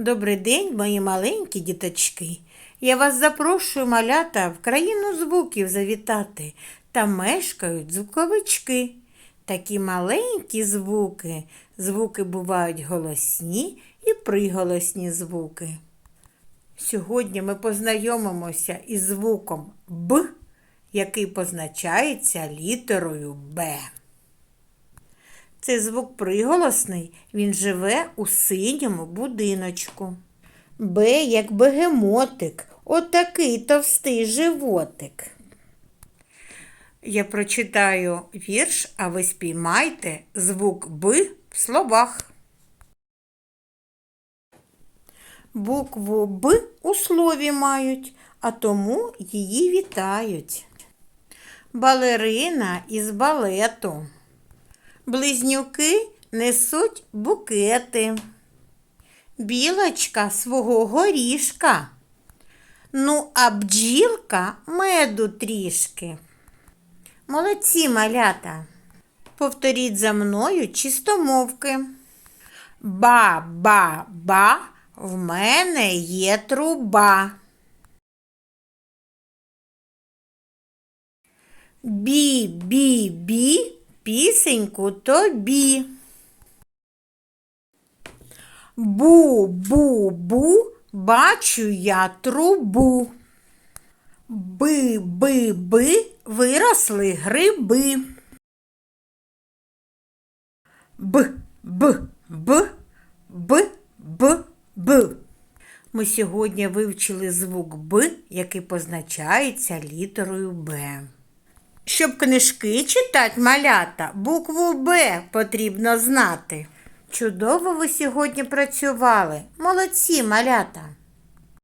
Добрий день, мої маленькі діточки. Я вас запрошую, малята, в країну звуків завітати. Там мешкають звуковички. Такі маленькі звуки. Звуки бувають голосні і приголосні звуки. Сьогодні ми познайомимося із звуком Б, який позначається літерою Б. Це звук приголосний, він живе у синьому будиночку. Б як бегемотик, отакий товстий животик. Я прочитаю вірш, а ви спіймайте звук Б в словах. Букву Б у слові мають, а тому її вітають. Балерина із балету. Близнюки несуть букети. Білочка свого горішка. Ну, а бджілка меду трішки. Молодці малята. Повторіть за мною чистомовки. Ба-ба-ба, в мене є труба. Бі-бі-бі, пісеньку тобі. Бу-бу-бу, бачу я трубу. Би-би-би, виросли гриби. Б, б, б, б, б, б. Ми сьогодні вивчили звук Б, який позначається літерою Б. Щоб книжки читати малята, букву Б потрібно знати. Чудово ви сьогодні працювали. Молодці малята!